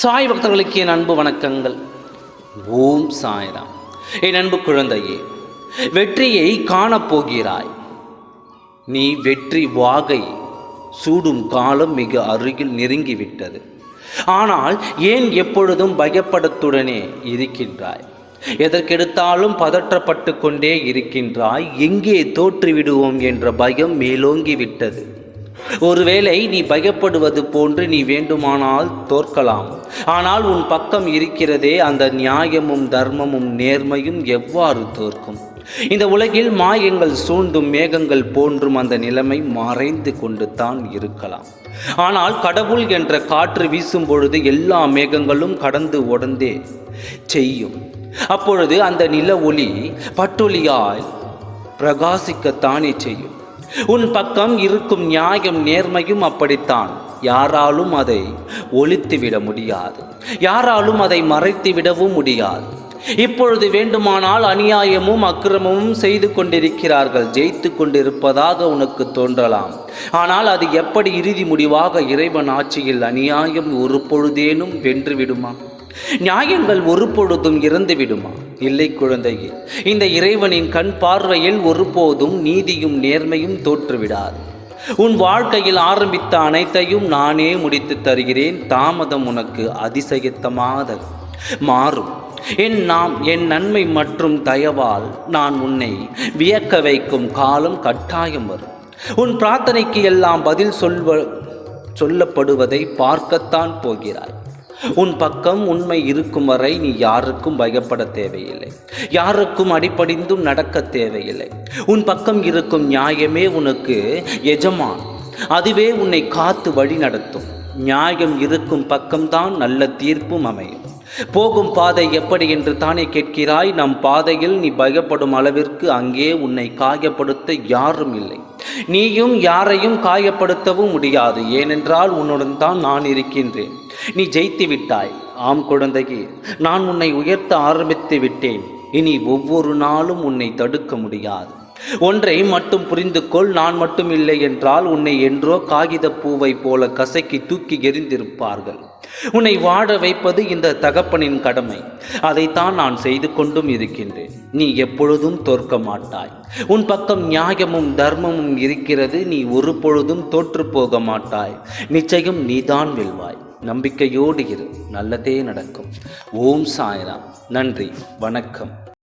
சாய் பக்தர்களுக்கு என் அன்பு வணக்கங்கள். ஓம் சாய்ராம். என் அன்பு குழந்தையே வெற்றியை காணப்போகிறாய். நீ வெற்றி வாகை சூடும் காலம் மிக அருகில் நெருங்கிவிட்டது. ஆனால் ஏன் எப்பொழுதும் பயப்படத்துடனே இருக்கின்றாய்? எதற்கெடுத்தாலும் பதற்றப்பட்டு கொண்டே இருக்கின்றாய். எங்கே தோற்றுவிடுவோம் என்ற பயம் மேலோங்கி விட்டது ஒருவேளை நீ பயப்படுவது போன்று நீ வேண்டுமானால் தோற்கலாம். ஆனால் உன் பக்கம் இருக்கிறதே அந்த நியாயமும் தர்மமும் நேர்மையும் எவ்வாறு தோற்கும்? இந்த உலகில் மாயங்கள் சூழ்ந்தும் மேகங்கள் போன்றும் அந்த நிலைமை மறைந்து கொண்டு தான் இருக்கலாம். ஆனால் கடவுள் என்ற காற்று வீசும் பொழுது எல்லா மேகங்களும் கடந்து உடந்தே செய்யும். அப்பொழுது அந்த நில ஒளி பட்டொலியாய் பிரகாசிக்கத்தானே செய்யும். உன் பக்கம் இருக்கும் நியாயம் நேர்மையும் அப்படித்தான். யாராலும் அதை ஒழித்துவிட முடியாது. யாராலும் அதை மறைத்து விடவும் முடியாது. இப்பொழுது வேண்டுமானால் அநியாயமும் அக்கிரமமும் செய்து கொண்டிருக்கிறார்கள். ஜெயித்து கொண்டிருப்பதாக உனக்கு தோன்றலாம். ஆனால் அது எப்படி இறுதி முடிவாக இறைவன் ஆட்சியில் அநியாயம் ஒரு பொழுதேனும் வென்றுவிடுமா நியாயங்கள் ஒரு பொழுதும் இறந்து விடுமா? இல்லை குழந்தையே. இந்த இறைவனின் கண் பார்வையில் ஒருபோதும் நீதியும் நேர்மையும் தோற்றுவிடாது. உன் வாழ்க்கையில் ஆரம்பித்த அனைத்தையும் நானே முடித்து தருகிறேன். தாமதம் உனக்கு அதிசயத்தமாக மாறும். என் நாம் என் நன்மை மற்றும் தயவால் நான் உன்னை வியக்க வைக்கும் காலம் கட்டாயம் வரும். உன் பிரார்த்தனைக்கு எல்லாம் பதில் சொல்வ சொல்லப்படுவதை பார்க்கத்தான் போகிறாய். உன் பக்கம் உண்மை இருக்கும் வரை நீ யாருக்கும் பயப்பட தேவையில்லை. யாருக்கும் அடிப்படிந்தும் நடக்க தேவையில்லை. உன் பக்கம் இருக்கும் நியாயமே உனக்கு எஜமான். அதுவே உன்னை காத்து வழி நடத்தும். நியாயம் இருக்கும் பக்கம்தான் நல்ல தீர்ப்பும் அமையும். போகும் பாதை எப்படி என்று தானே கேட்கிறாய்? நம் பாதையில் நீ பயப்படும் அளவிற்கு அங்கே உன்னை காயப்படுத்த யாரும் இல்லை. நீயும் யாரையும் காயப்படுத்தவும் முடியாது. ஏனென்றால் உன்னுடன் தான் நான் இருக்கின்றேன். நீ ஜெயித்து விட்டாய். ஆம் குழந்தையே நான் உன்னை உயர்த்த ஆரம்பித்து விட்டேன். இனி ஒவ்வொரு நாளும் உன்னை தடுக்க முடியாது. ஒன்றை மட்டும் புரிந்து கொள் நான் மட்டும் இல்லை என்றால் உன்னை என்றோ காகித பூவை போல கசக்கி தூக்கி எரிந்திருப்பார்கள் உன்னை வாழ வைப்பது இந்த தகப்பனின் கடமை. அதைத்தான் நான் செய்து கொண்டும் இருக்கின்றேன். நீ எப்பொழுதும் தோற்க மாட்டாய். உன் பக்கம் நியாயமும் தர்மமும் இருக்கிறது. நீ ஒரு பொழுதும் தோற்று போக மாட்டாய். நிச்சயம் நீதான் வெல்வாய். நம்பிக்கையோடு இரு. நல்லதே நடக்கும். ஓம் சாய்ராம். நன்றி. வணக்கம்.